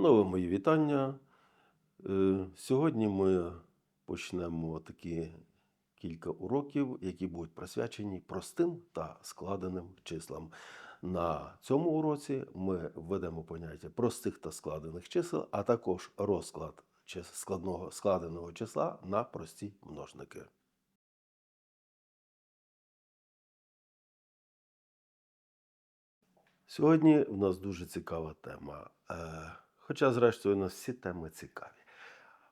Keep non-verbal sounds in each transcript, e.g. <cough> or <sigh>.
Панове, мої вітання. Е, Сьогодні ми почнемо такі кілька уроків, які будуть присвячені простим та складеним числам. На цьому уроці ми введемо поняття простих та складених чисел, а також розклад складного складеного числа на прості множники. Сьогодні в нас дуже цікава тема. Хоча, зрештою, у нас всі теми цікаві.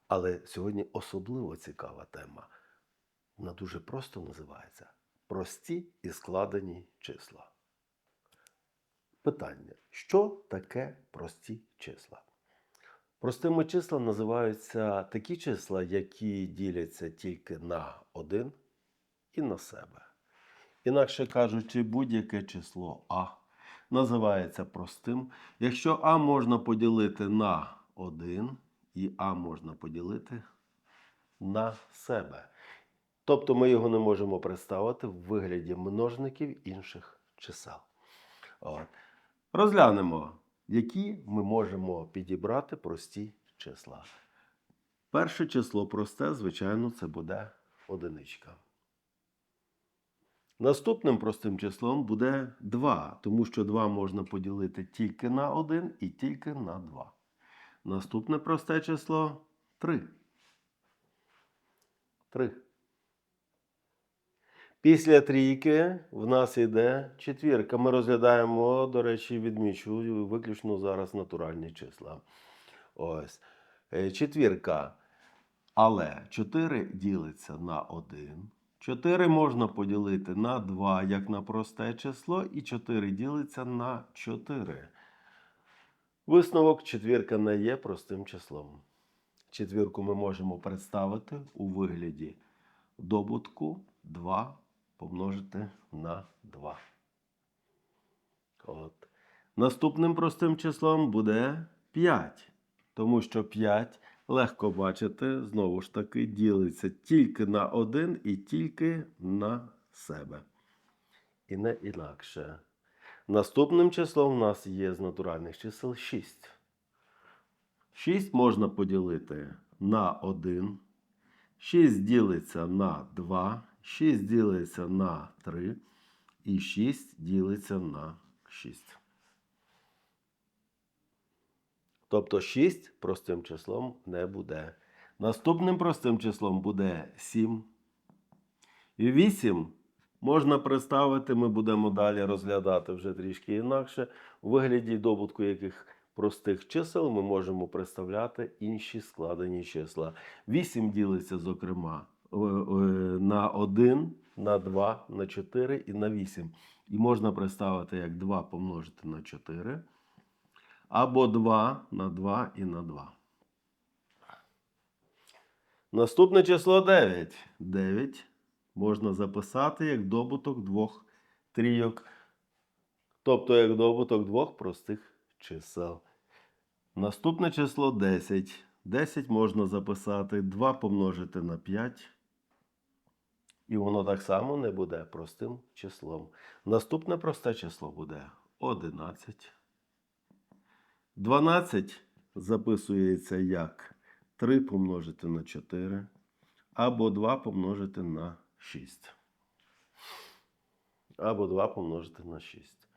Але сьогодні особливо цікава тема. Вона дуже просто називається Прості і складені числа. Питання: що таке прості числа? Простими числа називаються такі числа, які діляться тільки на один і на себе. Інакше кажучи, будь-яке число А називається простим. Якщо А можна поділити на 1, і А можна поділити на себе. Тобто ми його не можемо представити в вигляді множників інших чисел. От. Розглянемо, які ми можемо підібрати прості числа. Перше число просте, звичайно, це буде одиничка. Наступним простим числом буде 2, тому що 2 можна поділити тільки на 1 і тільки на 2. Наступне просте число 3. 3. Після трійки в нас йде четвірка. Ми розглядаємо, до речі, відмічу виключно зараз натуральні числа. Ось. Е, Четвірка. Але 4 ділиться на 1. 4 можна поділити на 2, як на просте число, і 4 ділиться на 4. Висновок четвірка не є простим числом. Четвірку ми можемо представити у вигляді добутку 2 помножити на 2. От. Наступним простим числом буде 5. Тому що 5, легко бачити, знову ж таки, ділиться тільки на 1 і тільки на себе. І не інакше. Наступним числом у нас є з натуральних чисел 6. 6 можна поділити на 1. 6 ділиться на 2, 6 ділиться на 3 і 6 ділиться на 6. Тобто 6 простим числом не буде. Наступним простим числом буде 7. І 8 можна представити, ми будемо далі розглядати вже трішки інакше. У вигляді добутку яких простих чисел ми можемо представляти інші складені числа. 8 ділиться, зокрема, е, е, на 1, на 2, на 4 і на 8. І можна представити як 2 помножити на 4. Або 2 на 2 і на 2. Наступне число 9. 9 можна записати як добуток двох трійок. Тобто як добуток двох простих чисел. Наступне число 10. 10 можна записати 2 помножити на 5. І воно так само не буде простим числом. Наступне просте число буде 11. 12 записується як 3 помножити на 4 або 2 помножити на 6. Або 2 помножити на 6.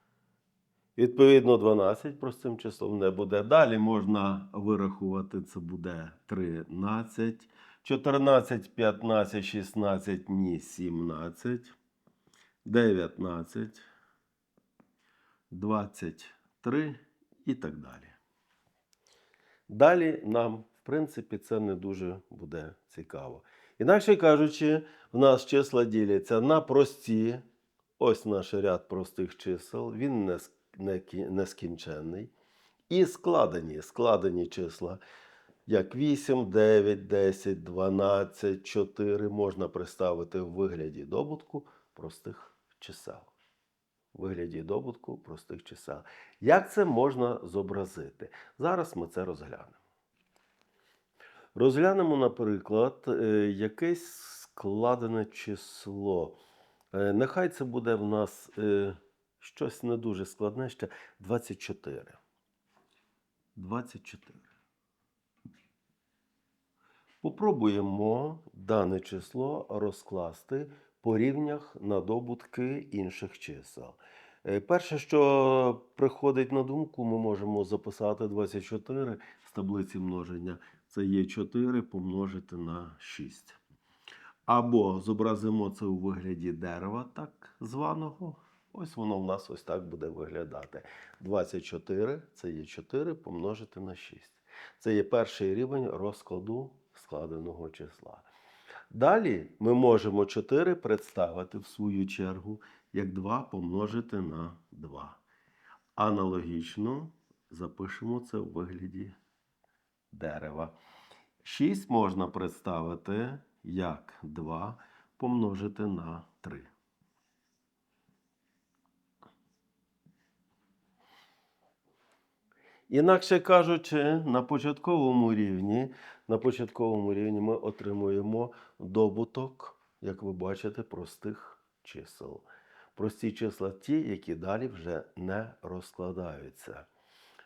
Відповідно, 12 простим числом не буде. Далі можна вирахувати, це буде 13, 14, 15, 16, ні, 17, 19, 23 і так далі. Далі нам, в принципі, це не дуже буде цікаво. Інакше кажучи, в нас числа діляться на прості. Ось наш ряд простих чисел, він нескінченний. І складені, складені числа, як 8, 9, 10, 12, 4 можна представити в вигляді добутку простих чисел. У вигляді добутку простих чисел. Як це можна зобразити? Зараз ми це розглянемо. Розглянемо, наприклад, е, якесь складене число. Е, Нехай це буде в нас е, щось не дуже складне ще 24. 24. Попробуємо дане число розкласти по рівнях на добутки інших чисел. Е, Перше, що приходить на думку, ми можемо записати 24 з таблиці множення. Це є 4 помножити на 6. Або зобразимо це у вигляді дерева, так званого. Ось воно в нас ось так буде виглядати. 24 це є 4 помножити на 6. Це є перший рівень розкладу складеного числа. Далі ми можемо 4 представити в свою чергу як 2 помножити на 2. Аналогічно запишемо це в вигляді дерева. 6 можна представити як 2 помножити на 3. Інакше кажучи, на початковому рівні, на початковому рівні ми отримуємо добуток, як ви бачите, простих чисел. Прості числа ті, які далі вже не розкладаються.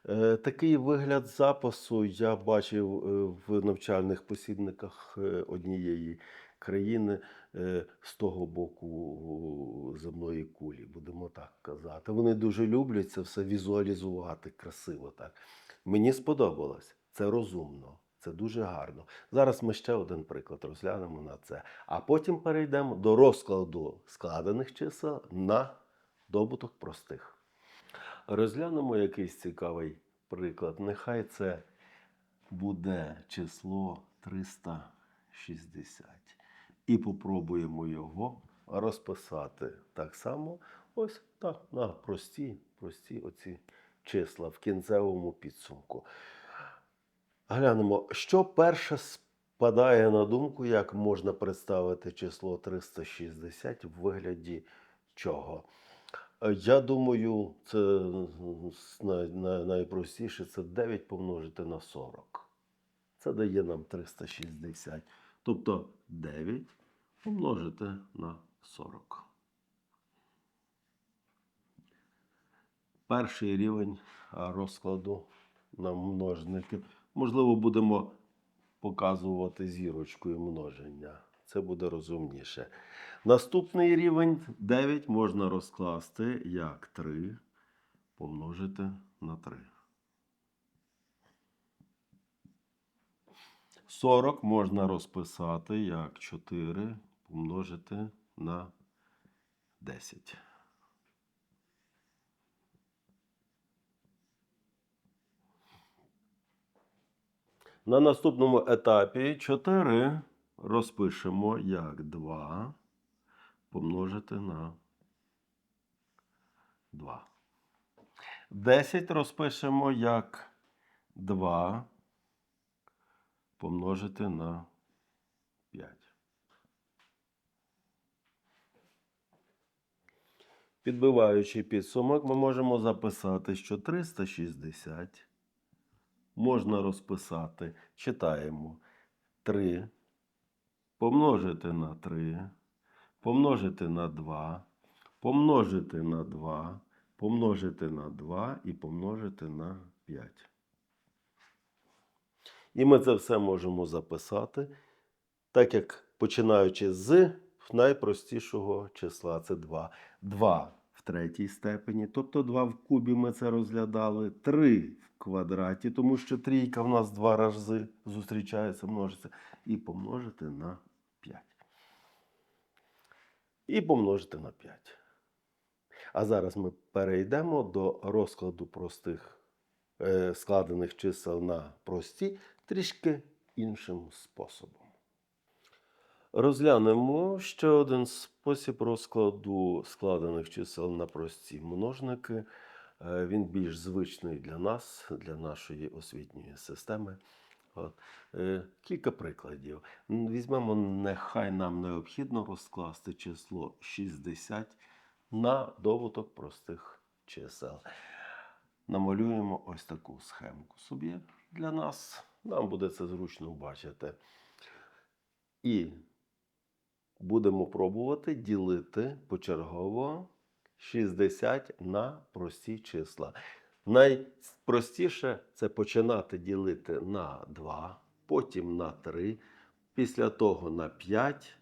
Е, Такий вигляд запису я бачив е, в навчальних посібниках е, однієї країни е, з того боку земної кулі, будемо так казати. Вони дуже люблять це все візуалізувати красиво так. Мені сподобалось, це розумно, це дуже гарно. Зараз ми ще один приклад розглянемо на це, а потім перейдемо до розкладу складених чисел на добуток простих. Розглянемо якийсь цікавий приклад. Нехай це буде число 360. І попробуємо його розписати так само. Ось так, на прості, прості оці числа в кінцевому підсумку. Глянемо, що перше спадає на думку, як можна представити число 360 в вигляді чого. Я думаю, це найпростіше це 9 помножити на 40. Це дає нам 360. Тобто 9 помножити на 40. Перший рівень розкладу на множники. Можливо, будемо показувати зірочкою множення. Це буде розумніше. Наступний рівень 9 можна розкласти як 3 помножити на 3. 40 можна розписати як 4 помножити на 10. На наступному етапі 4 розпишемо як 2 помножити на 2. 10 розпишемо як 2 помножити на 5. Підбиваючи підсумок, ми можемо записати, що 360 можна розписати. Читаємо 3 помножити на 3, помножити на 2, помножити на 2, помножити на 2 і помножити на 5. І ми це все можемо записати, так як починаючи з найпростішого числа це 2. 2 в третій степені, тобто 2 в кубі ми це розглядали, 3 в квадраті, тому що трійка в нас два рази зустрічається, множиться, і помножити на 5. І помножити на 5. А зараз ми перейдемо до розкладу простих складених чисел на прості трішки іншим способом. Розглянемо ще один спосіб розкладу складених чисел на прості множники. Е, Він більш звичний для нас, для нашої освітньої системи. От. Е, Кілька прикладів. Візьмемо, нехай нам необхідно розкласти число 60 на добуток простих чисел. Намалюємо ось таку схемку собі для нас. Нам буде це зручно бачити. І будемо пробувати ділити почергово 60 на прості числа. Найпростіше це починати ділити на 2, потім на 3, після того на 5,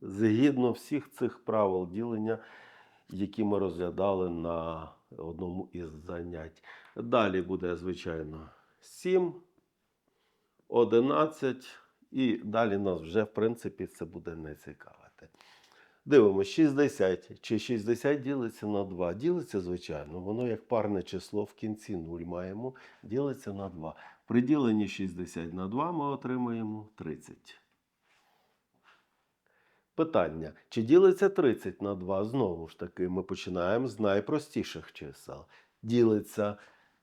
згідно всіх цих правил ділення, які ми розглядали на одному із занять. Далі буде, звичайно, 7, 11, і далі нас вже, в принципі, це буде не цікавити. Дивимося, 60. Чи 60 ділиться на 2? Ділиться, звичайно, воно як парне число в кінці 0 маємо, ділиться на 2. При діленні 60 на 2 ми отримаємо 30. Питання: чи ділиться 30 на 2? Знову ж таки, ми починаємо з найпростіших чисел. Ділиться,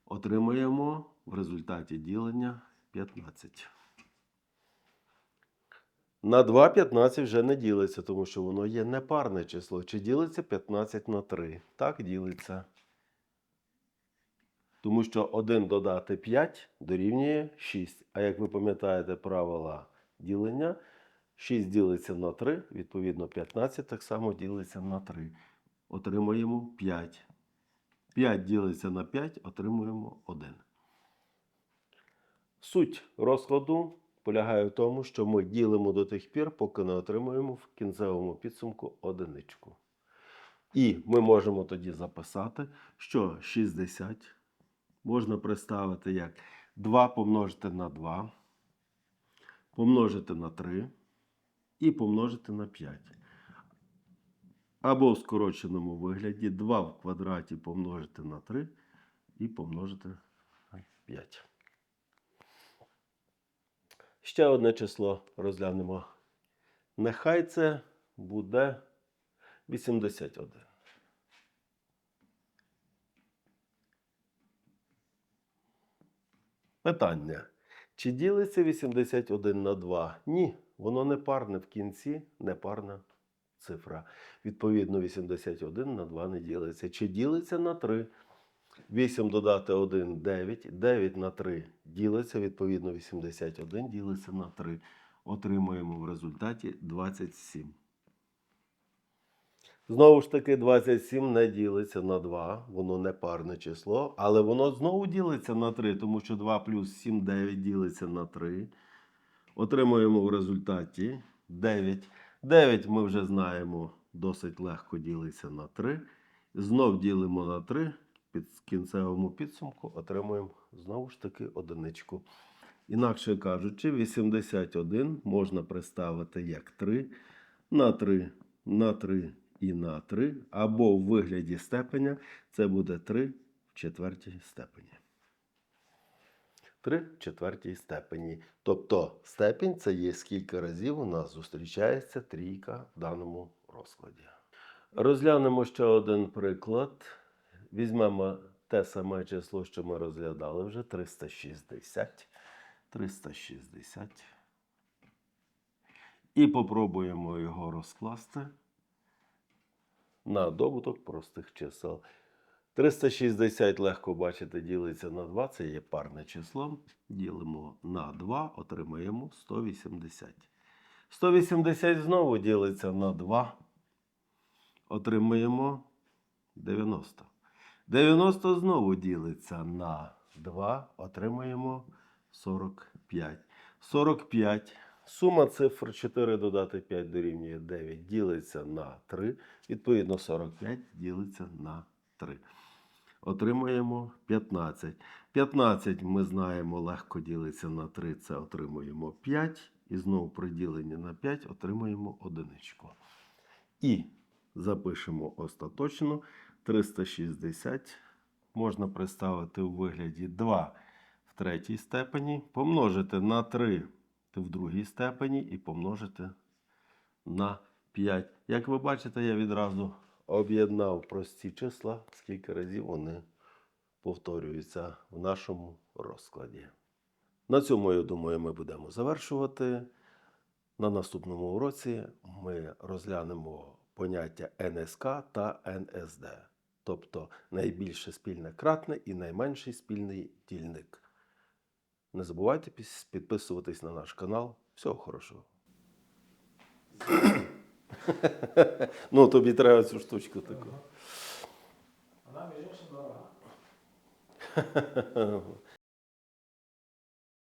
отримаємо в результаті ділення 15. На 2 15 вже не ділиться, тому що воно є непарне число. Чи ділиться 15 на 3? Так ділиться. Тому що 1 додати 5 дорівнює 6. А як ви пам'ятаєте правила ділення, 6 ділиться на 3, відповідно 15 так само ділиться на 3. Отримуємо 5. 5 ділиться на 5, отримуємо 1. Суть розкладу полягає в тому, що ми ділимо до тих пір, поки не отримуємо в кінцевому підсумку одиничку. І ми можемо тоді записати, що 60 можна представити як 2 помножити на 2, помножити на 3 і помножити на 5. Або в скороченому вигляді 2 в квадраті помножити на 3 і помножити на 5. Ще одне число розглянемо. Нехай це буде 81. Питання. Чи ділиться 81 на 2? Ні, воно не парне в кінці, не парна цифра. Відповідно, 81 на 2 не ділиться. Чи ділиться на 3? 8 додати 1 9. 9 на 3 ділиться, відповідно, 81 ділиться на 3. Отримуємо в результаті 27. Знову ж таки, 27 не ділиться на 2, воно не парне число, але воно знову ділиться на 3, тому що 2 плюс 7 9 ділиться на 3. Отримуємо в результаті 9. 9 ми вже знаємо, досить легко ділиться на 3. Знов ділимо на 3. Під кінцевому підсумку отримуємо знову ж таки одиничку. Інакше кажучи, 81 можна представити як 3 на 3 на 3 і на 3, або в вигляді степеня це буде 3 в четвертій степені. 3 в четвертій степені. Тобто степінь це є скільки разів у нас зустрічається трійка в даному розкладі. Розглянемо ще один приклад. Візьмемо те саме число, що ми розглядали вже 360. 360. І попробуємо його розкласти на добуток простих чисел. 360 легко бачите, ділиться на 2, це є парне число. Ділимо на 2, отримаємо 180. 180 знову ділиться на 2. Отримаємо 90. 90 знову ділиться на 2, отримаємо 45. 45. Сума цифр 4 додати 5 дорівнює 9. Ділиться на 3. Відповідно, 45 ділиться на 3. Отримуємо 15. 15 ми знаємо, легко ділиться на 3, це отримуємо 5. І знову при діленні на 5 отримуємо одиничку. І запишемо остаточно 360 можна представити у вигляді 2 в третій степені, помножити на 3 в другій степені і помножити на 5. Як ви бачите, я відразу об'єднав прості числа, скільки разів вони повторюються в нашому розкладі. На цьому, я думаю, ми будемо завершувати. На наступному уроці ми розглянемо поняття НСК та НСД, тобто найбільше спільне кратне і найменший спільний дільник. Не забувайте підписуватись на наш канал. Всього хорошого. <laughs> ну, тобі треба цю штучку таку. Вона між іншим дорога. <laughs>